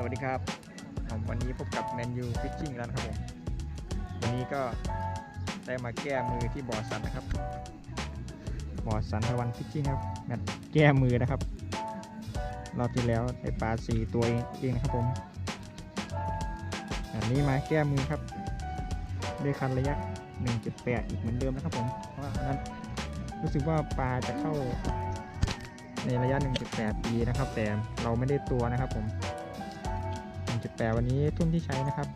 สวัสดีครับผมวันนี้พบกับแมนยูฟิชชิ่งแล้วนะครับผมวันนี้ก็ได้มาแก้มือที่บอร์สันนะครับ บอร์สันทวันฟิชชิ่งครับแมตแก้มือนะครับรอบที่แล้วได้ปลาสี่ตัวเองนะครับผมอันนี้มาแก้มือครับด้วยคันระยะ 1.8 อีกเหมือนเดิมนะครับผมเพราะว่าอันนั้นรู้สึกว่าปลาจะเข้าในระยะ 1.8ปีนะครับ แต่เราไม่ได้ตัวนะครับผม 1.8วันนี้ทุ่นที่ใช้นะครับ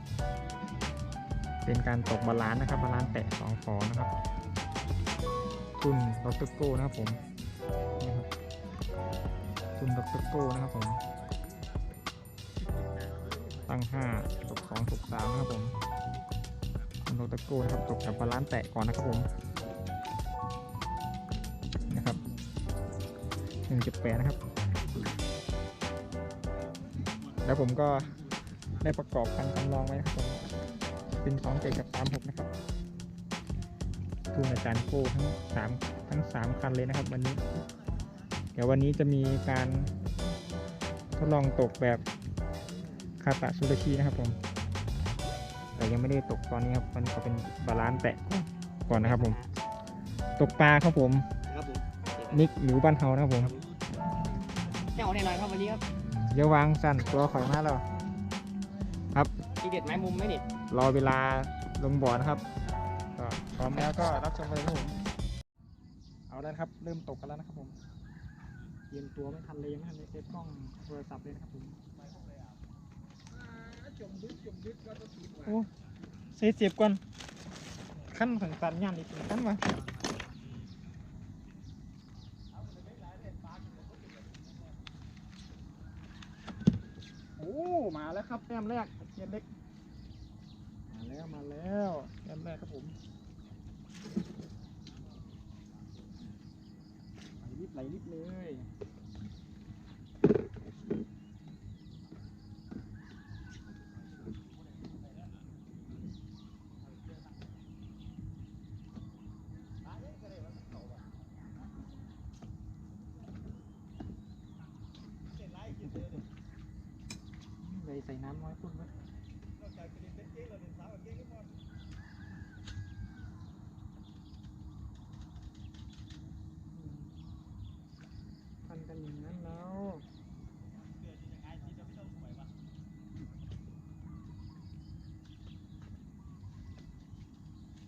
เป็นการตกบาลานซ์นะครับบาลานซ์แตะ2ฟอนะครับ ทุ่นดรโก้นะครับผมนี่ครับทุ่นดรโก้นะครับผม ตั้ง5ตก2ตก3นะครับผมทุ่นดรโก้นะครับตกกับบาลานซ์แตะก่อนนะครับผมนะครับ1.8 นะครับแล้วผมก็ ได้ประกอบคันจำลองไว้นะครับผมเป็น2เจ็ดกับ36นะครับทุนอาจารย์โก้ทั้ง3ทั้ง3คันเลยนะครับ วันนี้ เดี๋ยววันนี้จะมีการทดลองตกแบบคาตะซูราชินะครับผม แต่ยังไม่ได้ตกตอนนี้ครับ มันก็เป็นบาลานซ์แตะก่อนนะครับผม ตกปลาครับผมครับผมนิกหรือบ้านเฮานะครับผมเจ้าแน่นอนครับวันนี้ครับเดี๋ยววางสั้นตัวข่อยมาแล้ว ทีเด็ดไม้มุมไหมนี่รอเวลาลงบ่อนะครับก็พร้อมแล้วก็รับชมเลยครับผมเอาแล้วนะครับ เริ่มตกกันแล้วนะครับผมเตรียมตัวไม่ทันเลยยังไม่ทันเลยเซฟกล้องโทรศัพท์เลยนะครับผมโอ้เซฟเสียบก่อนขั้นสังสันย่านอีกขั้นวะ โอ้มาแล้วครับแต้มแรกเทียนเล็ก มาแล้วมาแล้วแต้มแรกครับผมไหลลิบไหลลิบเลยใส่น้ำน้อยพุ่นไว้ พันกันอย่างนั้นแล้ว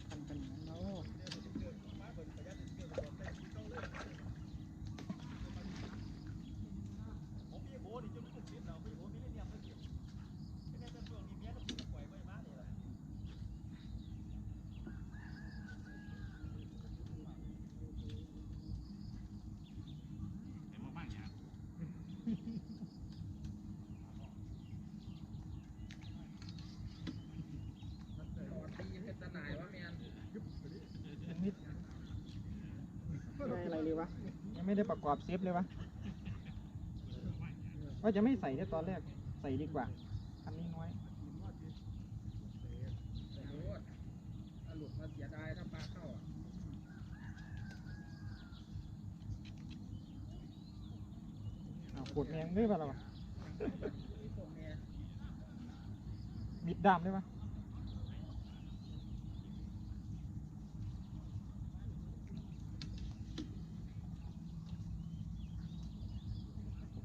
พันกันอย่างนั้นแล้วนิดได้อะไร เลยวะ ยังไม่ได้ประกอบเซฟเลยวะว่าจะไม่ใส่เนี่ยตอนแรกใส่ดีกว่าคันนี้น้อยหลุดมาเสียดายถ้าปลาเข้าอะอ้าวขวดแมงด้วยป่ะเราอะมิดดามด้วยป่ะ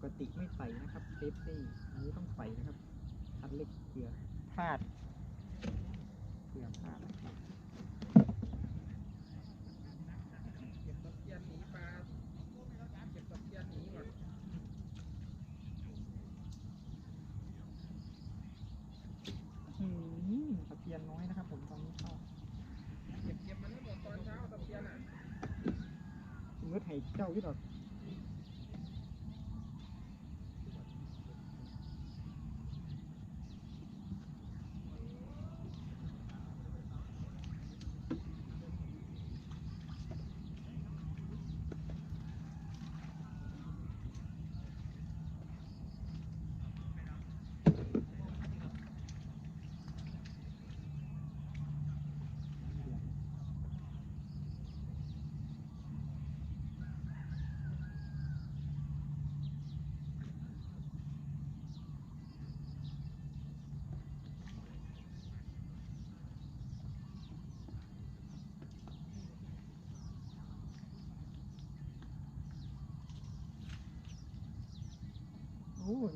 กติไม่ใส่นะครับเซฟซี่อันนี้ต้องใส่นะครับคันเล็กเผื่อพลาดเผื่อพลาดนะครับเก็บตะเพียนหนีปลาเก็บตะเพียนหนีก่อนอืมตะเพียนน้อยนะครับ ผมตอนนี้เข้าเก็บเก็บมันให้หมดตอนเช้าตะเพียนอะเงือดให้เจ้าที่ดอก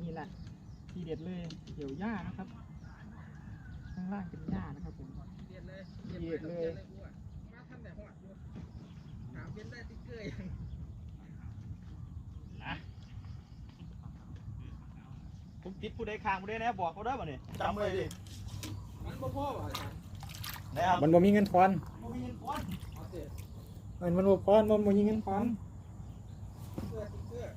นี่แหละทีเด็ดเลยเกี่ยวหญ้านะครับ ข้างล่างเป็นหญ้านะครับผมเรียนเลยเรียนเลยกูอะมาท่านแต่หอดอยู่ถามเป็นได้ติ๊กเกอร์ยังผมติดผู้ใดค้างผู้ใดแน่บอกเขาได้ป่ะนี่จำเลยดิมันบ่พ่อว่ะอาจารย์นะครับมันบ่มีเงินทอนบ่มีเงินก้อนเอาเสร็จมันมันบ่พอนมันบ่มีเงินทอน ติ๊กเกอร์ติ๊กเกอร์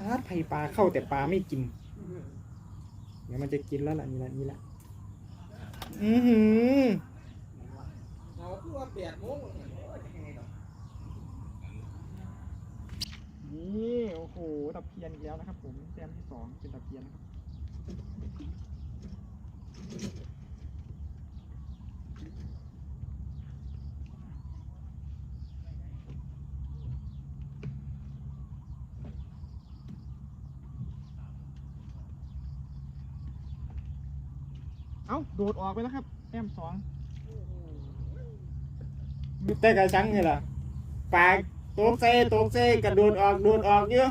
อาไผ่ปลาเข้าแต่ปลาไม่กิน เดี๋ยวมันจะกินแล้วล่ะนี่แหละนี่แหละอือหือเอาคือว่าแปดโมงอยยังไงดอกนี่ โอ้โหตะเพียนอีกแล้วนะครับผมแต้มที่สองเป็นตะเพียนนะครับ ดดออกไปแล้วครับแต้มสองแต่กระชังนี่แหละปลาตกเซตกเซกระโดดออกโดดออกเยอะ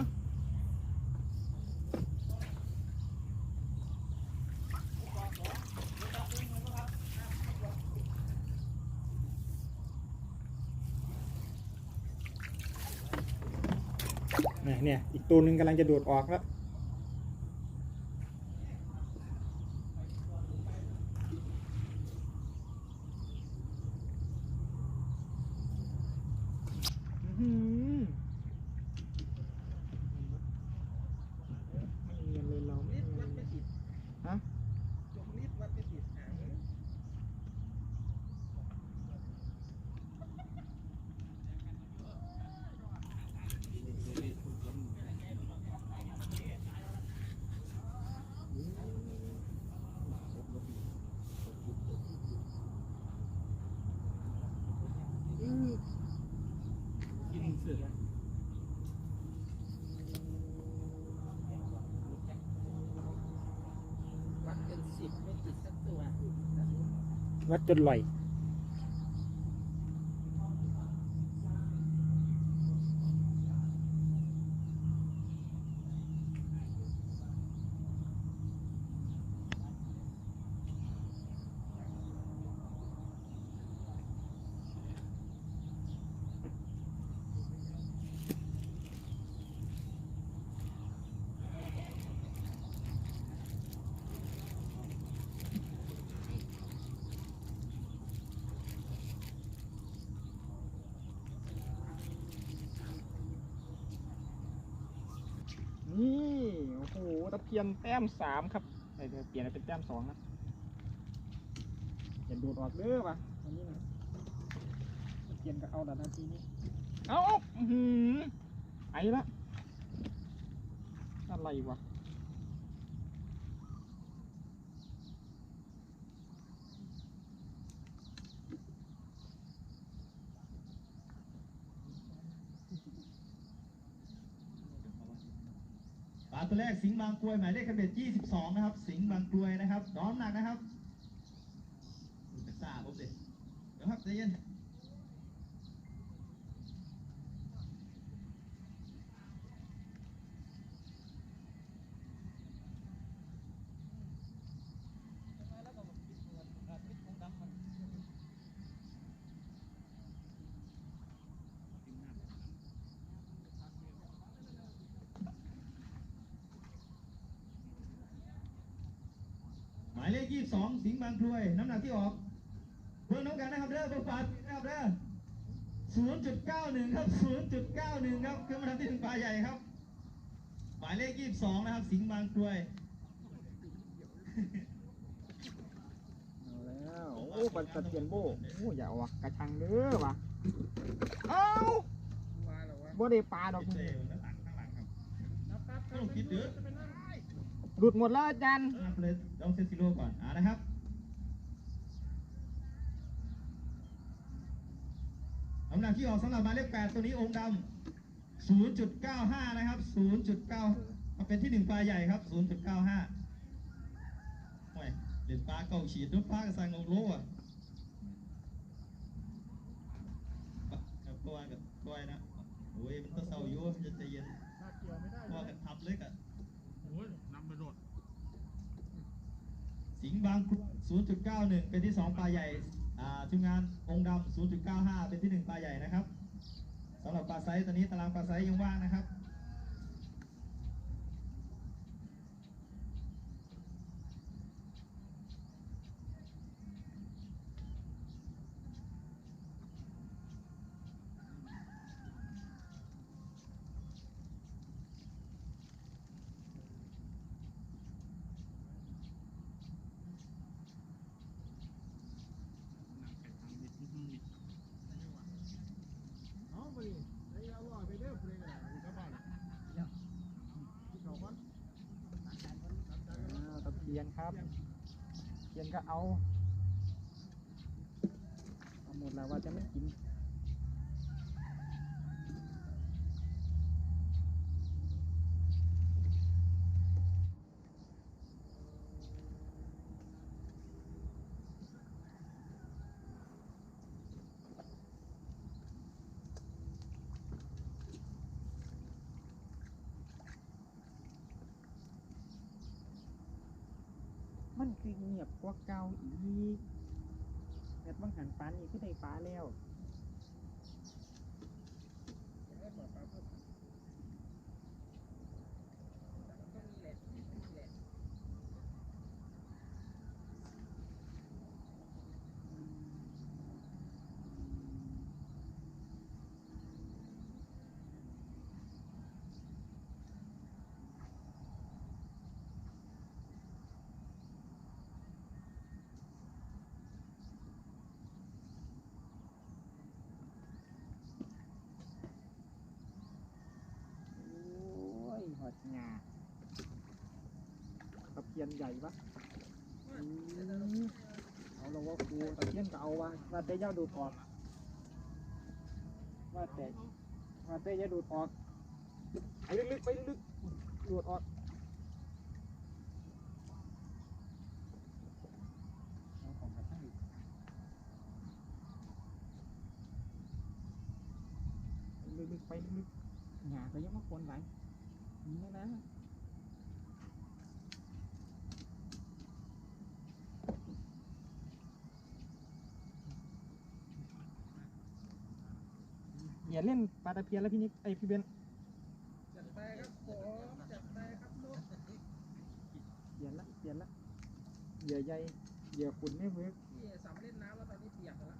เนี่ยเนี่ยอีกตัวหนึ่งกำลังจะโดดออกแล้ว อื้อหือไม่มีเงินเลยเราไม่ นิด มี วั เงิ ด น ไม่ติด ฮะ จงนิดวัดไม่ติดหาง กินเสือ วัดเป็นสิบไม่ติดสักตัว วัดจนลอย นี่โอ้โหตะ เพียนแต้มสามครับเดี๋ยวเปลี่ยนเป็นแต้มสองนะอย่าโดดออกเด้อปะอันนี้นะตะเพียนก็เอาดันาทีนี้เอาอาอื้อหือไอ้ละอะไรวะ ปลาตัวแรกสิงห์บางกลวยหมายเลขทะเบียน22 นะครับ สิงห์บางกลวยนะครับน้อมหนักนะครับจะทราบดิเดี๋ยวครับใจเย็น ยเลข22สิงห์บางกรวย น้ำหนักที่ออกเพิ่มน้ำกันนะครับเด้อเพิ่มปลานะครับเด้อ0.91ครับ0.91ครับขึ้นมาทำที่ถึงปลาใหญ่ครับหมายเลข22นะครับ สิงห์บางกรวยเอาแล้วโอ้ปันตะเพียนโบโอ้อย่าเอาวะกระชังเด้อวะเอ้าว่าแล้ววะบ่ได้ปลาดอกเซ่ด้านหลังข้างหลังครับนับนับไม่ต้องคิดเด้อจะไปนั่ง หลุดหมดแล้วอาจารย์นับเลยต้องเซตซิโร่ก่อนอ่านะครับน้ำหนักที่ออกสำหรับหมายเลข8ตัวนี้องค์ดำ0.95นะครับ0.9มาเป็นที่หนึ่งปลาใหญ่ครับ0.95โอ้ยเด็ดปลาเก่าฉีดด้วยปลากระสังลงโลอะปะกับตัวกับตัวนะโอ้ยมันต้องเศร้าอยู่มันจะใจเย็นน่าเกลียด สิงห์บางกรวย0.91 เป็นที่ 2ปลาใหญ่อ่าทีมงานองค์ดำ0.95 เป็นที่ 1ปลาใหญ่นะครับสำหรับปลาไซส์ตอนนี้ตารางปลาไซส์ยังว่างนะครับ เอาไปดิไอ้เอาว่าไปเด้อเพลงอะไรกลับบ้านที่เขาวัน อ่าตะเพี ยนครับเพียนก็เอาเอาหมดแล้วว่าจะไม่กิน มัน คือเงียบกว่าเก่าอีกแบบบางหันปานนี่คือได้ปลาแล้ว ไอ้ปลาปลาพวกต้องมีแหละมีแหละ โอ้ยหอ ดงาตะเพียนใหญ่ปะอืมเอาลงว่าครูตะเพียนก็เอาวะว่าแต่อยาดูดออกว่าแต่ว่าแต่อยาดูดออกไปลึกๆไปลึกๆดูดออกไปลึกๆไปลึกๆหงาก็ยังมาคนไหล นี่นะนะอย่าเล่นปลาตะเพียนแล้วพี่นิกไอยพี่เบนจัดไปครับผมจัดไปครับลูกเปลี่ยนละเปลี่ยนละเหยื่อใยเหยื่อขุนไม่เวิร์ก พี่สำเล่นน้ำแล้วตอนนี้เปียกแล้ว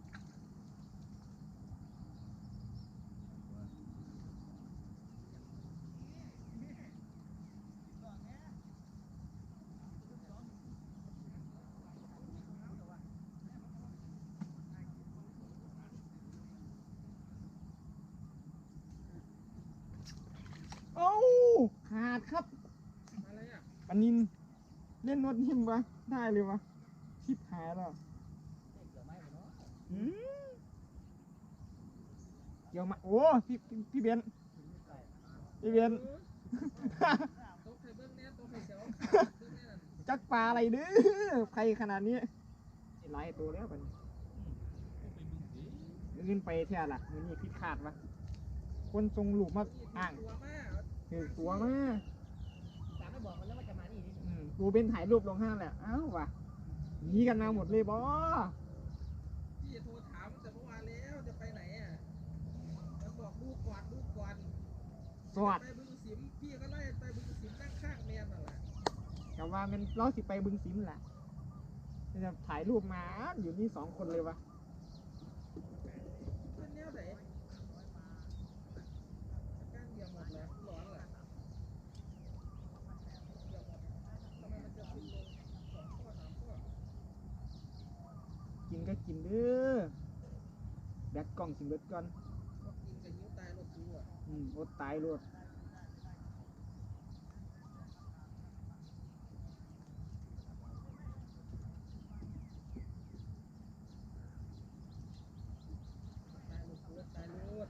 โอ้าขาดครับ อะไรอะ ปานินเล่นนวดนิ่มวะได้เลยวะชิบหายแล้วอืมเกี่ยวมาโอ้พี่พี่พี่เบนพี่เบนโต๊ะไข่เบิ้งเนี่ยโต๊ะไข่เสียวเบิ้งเนี่ยนั่นจักปลาอะไรเด้อใครขนาดนี้หลายตัวแล้วมันเงินไปแท่ล่ะมันนี่พิดขาดวะคนทรงลูกมาพี่อ่างตัวมากคือตัวมา สามไม่บอกมันแล้วว่าจะมานี่นี่อืมกูเป็นถ่ายรูปลงห้างแหละอ้าววะหนีกันมาหมดเลยบอพี่โทรถามแต่เมื่อวานแล้วจะไปไหนอะมันบอกลูกกวาดลูกกวาดสวัสดไปบึงสิมพี่ก็ไล่ไปบึงสิมนั่งข้างแมนนั่นแหละกับว่ามันเราสิไปบึงสิมแหละจะถ่ายรูปมาอยู่นี่สองคนเลยวะ เป็นแนวไหนก้านเดียวหมดเลยร้อนแหละเดียวหมดทำไมมันจะขึ้นลงสองข้อสามข้อ กินก็กินเด้อ แบกกล้องสิเบิดก่อน ก็กินกับยิ้วตายรถกูอะ อืมอดตายรวด ตายรถกูตายรถ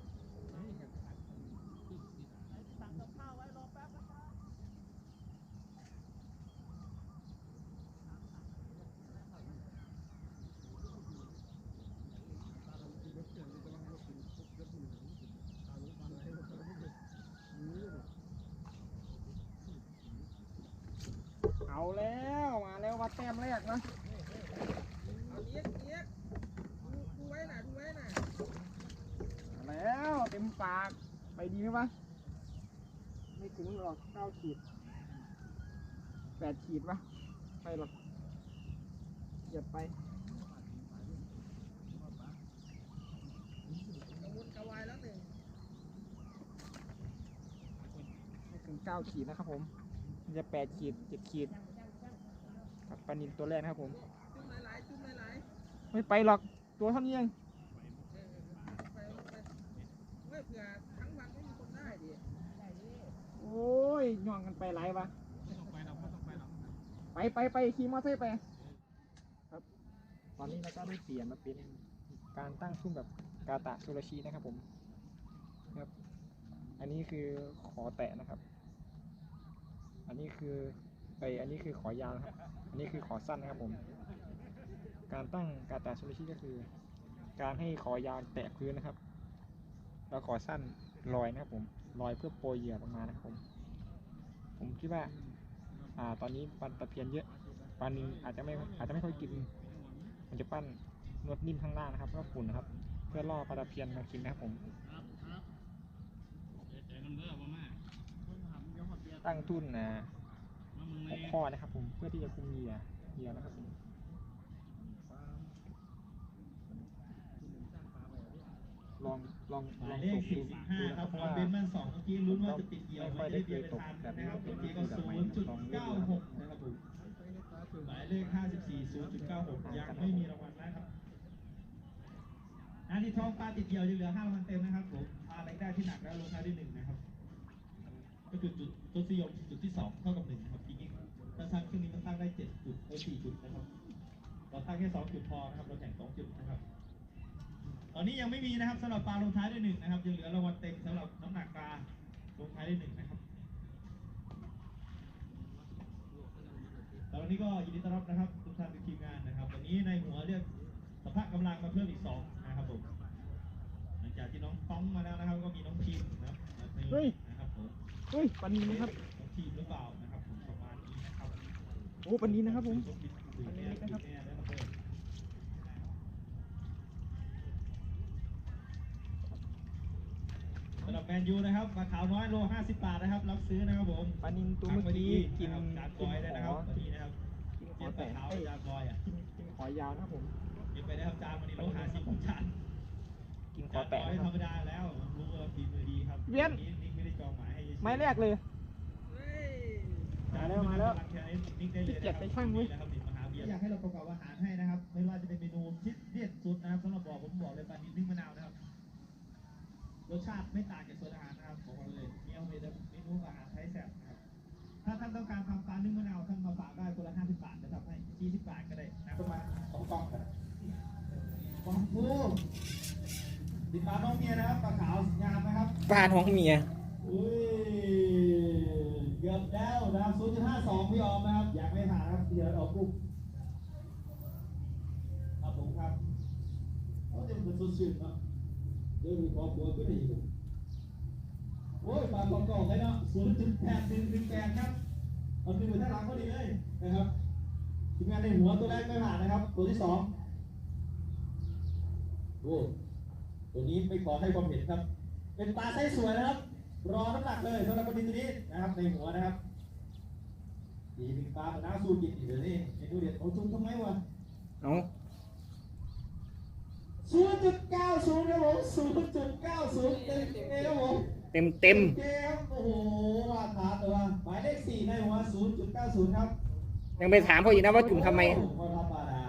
เอาแล้วมาแล้ววัดแต้มแรกนะเอาเนี้ยเนี้ยดูไว้น่าดูไว้น่าแล้วเต็มปากไปดีไหมวะไม่ถึงหรอกเก้าขีดแปดขีดวะไปหรอกเหยียบไปไม่ถึงเก้าขีดนะครับผม มันจะแปดขีดเจ็ดขีดกับปลานินตัวแรกนะครับผมไม่ไปหรอกตัวเท่านี้เองโอ้ยย่องกันไปหลายวะไปไปไปขี่มอเตอร์ไซค์ไป ครับ ตอนนี้เราก็ได้เปลี่ยนมาเป็นการตั้งทุ่นแบบกาตะโซลชีนะครับผมครับ อันนี้คือขอแตะนะครับ อันนี้คือไปอันนี้คือขอยาวครับอันนี้คือขอสั้นนะครับผม การตั้งการแตาโซลูชิก็คือ การให้ขอยาวแตะพื้นนะครับ แล้วขอสั้นลอยนะครับผมลอยเพื่อโปรยเหยื่อลงมานะครับผม ผมคิดว่า อ่าตอนนี้ปลาตะเพียนเยอะปลานิลอาจจะไม่อาจจะไม่ค่อยกินมันจะปั้นนวดนิ่มข้างล่างนะครับก็ฝุ่นนะครับ เพื่อล่อปลาตะเพียนมากินนะครับผม ตั้งทุ่นนะหกข้อนะครับ ผมเพื่อที่จะคุมเหยื่อเหยื่อนะครับผมลองลองหลมาอยงเลตขกดู45ครับเพขราะองว่าเบนซ์มันสองเมื่อกี้ลุ้นว่าจะติดเกี่ยวไม่ไหค่มอยจะได้ได้เปลี่ยนตเป็นกทานแบบนี้นะครับก็เมื่อเป็นกี้ก็แบบใหม่ลองเล่นดู0.96นะครับผมหมายเลข54 0.96ยังไม่มีรางวัลนะครับอันที่ท้องปลาติดเกี่ยวยังเหลือ5รางวัลเต็มนะครับผมปลาอะไรได้ที่หนักแล้วลงท้ายด้วยหนึ่งนะครับ ก็คือจุดตัวสยมจุดที่สองเท่ากับหนึ่งนะครับจริงๆถ้าตั้างเครื่องนี้มันตั้างได้เจ็ดจุดเออสี่จุดนะครับ เราตั้งแค่สองจุดพอนะครับ เราแข่งสองจุดนะครับ ตอนนี้ยังไม่มีนะครับสำหรับปลาลงท้ายด้วยหนึ่งนะครับยังเหลือรางวัลเต็มสำหรับน้ำหนักปลาลงท้ายด้วยหนึ่งนะครับแล้ววันนี้ก็ยินดีต้อนรับนะครับทุกท่านทีมงานนะครับ วันนี้ในหัวเรียกสภาพกำลังมาเพิ่มอีกสองนะครับผมหลังจากที่น้องฟ้องมาแล้วนะครับ ก็มีน้องทีมนะครับมาเติมนะครับ เฮ้ยปันนี้นะครับน้องทีมหรือเปล่านะครับผมประมาณนี้นะครับโอ้ปันนี้นะครับผมอันนี้นะครับสำหรับแมนยูนะครับปลาขาวน้อยโล50 บาทนะครับรับซื้อนะครับผมปลานินตัวเมื่อกี้กินจานบกินอยได้ขนะคอรับวันนี้นะครับกินขเจ็อบปแต่ลาขาวเอ้ยจานบอยอะกินกินขอยาวนะครับผมเก็บไปได้ครับจานวันนี้โล50ของจานกินขจาอนบแตะอยนะคธรรับรมดาแล้วรู้ว่าทีมมือดีครับเวียนนี่นิกไม่ได้จองหมายให้ ไม้แรกเลยมาแล้วมาแล้วนิกได้เลยเจ็บไปช่างเว้ยนะครับนี่มหาเบียร์อยากให้เราประกอบอาหารให้นะครับ ไม่ว่าจะเป็นเมนูที่เด็ดสุดนะครับสำหรับบอกผมบอกเลยปลาดิบนึ่งมะนาวนะครับรสชาติไม่ต่างจากส่วนอาหารนะครับบอกเลยมีเอาเมนูเมนูอาหารไทยแซ่บนะครับถ้าท่านต้องการทำปลานึ่งมะนาวท่านมาฝากได้คนละ50บาทนะครับให้20บาทก็ได้นะประมาณสองกล่องครับกล่องกูติดตามน้องเมียนะครับปลาขาวสัญญาณนะครับปลาท้องเมียอุ้ย เกือบแล้วนะครับ0.52 พี่ออมนะครับ อยากไม่ผ่านครับเดี๋ยวออกปุ๊บครับผมครับเขาจะเป็นสุดๆเนาะเดี๋ยวมีครอบครัวก็ดีโอ้ยปลาประกอบเลยเนาะ0.8ถึงถึง8ครับเอาขึ้นไปท่าหลังก็ดีเลยนะครับทีมงานในหัวตัวแรกไม่ผ่านนะครับ ตัวที่สองโอ้ตัวนี้ไม่ขอให้ความเห็นครับ เป็นปลาไส้สวยนะครับ รอน้ำหนักเลยสำหรับปลาดินตัวนี้นะครับในหัวนะครับดีหนึ่งปลาเหมือนน้ำสู้กินอีกเดี๋ยวนี้เมนูเด็ดเอาจุ่มทำไมวะเอาศูนย์จุดเก้าศูนย์ครับผมศูนย์จุดเก้าศูนย์เต็มเต็มครับผมเต็มเต็มเกมโอ้โหมาตราตัวหมายเลขสี่ในหัวศูนย์จุดเก้าศูนย์ครับ ยังไปถามเขาอีกนะว่าจุ่มทำไมโอ้โหธรรมดา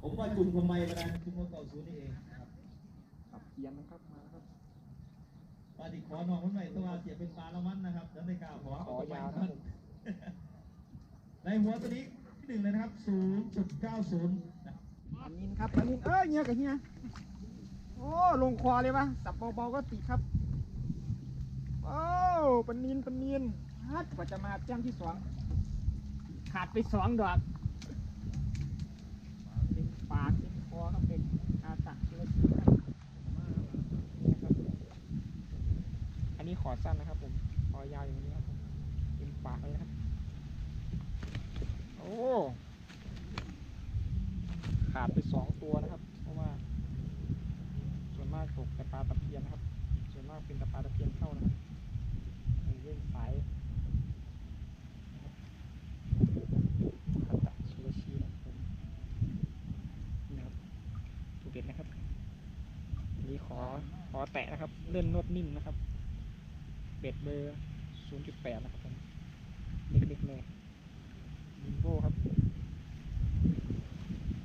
ผมว่าจุ่มทำไมมานะจุ่มว่าเก้าศูนย์นี่เองนะครับเพียนนะครับมาแล้วครับ ปลาดิขอนองมันไว้ตัวเสียเป็นปลาละมันนะครับแล้วในกล้าขอขอยาวนะครับผมในหัวตัวนี้ที่หนึ่งเลยนะครับ0.90นะอันนี้ครับอันนี้เอ้ยเฮียกับเฮียโอ้ลงคอเลยวะสับเบาๆก็ติดครับโอ้ปันนีนปันนีนฮัดกว่าจะมาแจ้มที่สองขาดไปสองดอกเป็นปากเป็นคอครับเป็นอาตะทีละทีครับนี่ครับ อันนี้ขอสั้นนะครับ ผมขอยาวอย่างนี้ครับผมเป็นปากเลยนะครับ โอ้ ขาดไปสองตัวนะครับ เพราะว่า ส่วนมากตกแต่ปลาตะเพียนนะครับ ส่วนมากเป็นแต่ปลาตะเพียนเข้านะครับเล่นสายนะครับขัตะซูชีนะครับผมนี่นะครับถูกเด็ดนะครับอันนี้ขอขอแตะนะครับ เล่นนวดนิ่มนะครับ เบ็ดเบอร์0.8นะครับผมเล็กๆเลยมิมโบครับ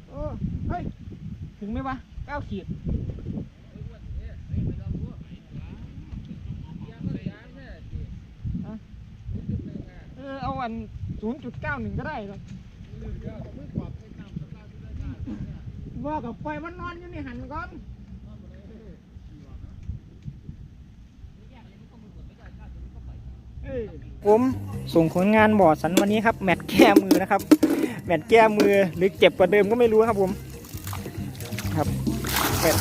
โอ้เฮ้ย ถึงไหมวะเก้าขีดเออเอาอัน0.91ก็ได้เลยว่ากับไฟมันนอนอยู่ในหันก่อน ผมส่งผลงานบอร์ดสันวันนี้ครับ แมตแก้มือนะครับ แมตแก้มือหรือเจ็บกว่าเดิมก็ไม่รู้ครับผมครับแมต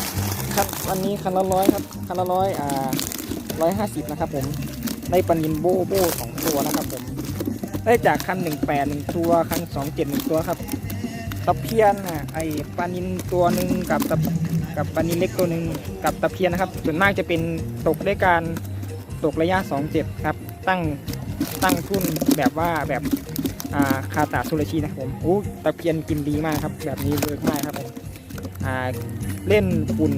ครับวันนี้คันละร้อยครับคันละร้อยอ่าร้อยห้าสิบนะครับผมได้ปานินโบโบสองตัวนะครับผมได้จากคันหนึ่งแปดหนึ่งตัวคันสองเจ็ดหนึ่งตัวครับตะเพียนอะไอปลานินตัวหนึ่งกับตะกับปลานินเล็กตัวหนึ่งกับตะเพียนนะครับ ส่วนมากจะเป็นตกด้วยการตกระยะสองเจ็ดครับ ตั้งตั้งทุ่นแบบว่าแบบอ่าคาตาสุรชีนะครับผมโอ้ตะเพียนกินดีมากครับ แบบนี้เวิร์กมากครับผมอ่าเล่นฝุ่น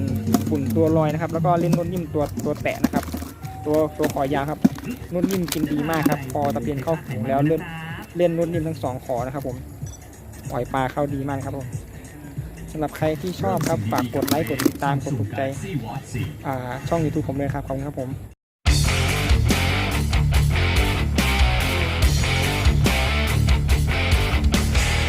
ฝุ่นตัวลอยนะครับ แล้วก็เล่นนุ่นนิ่มตัวตัวแตะนะครับ ตัวตัวขอยาวครับนุ่นนิ่มกินดีมากครับพอตะเพียนเข้าฝูงแล้วเล่นเล่นนุ่นนิ่มทั้งสองขอนะครับผมปล่อยปลาเข้าดีมากครับผมสำหรับใครที่ชอบครับฝากกดไลค์กดติดตามกดถูกใจช่อง YouTube ผมเลยครับขอบคุณครับผม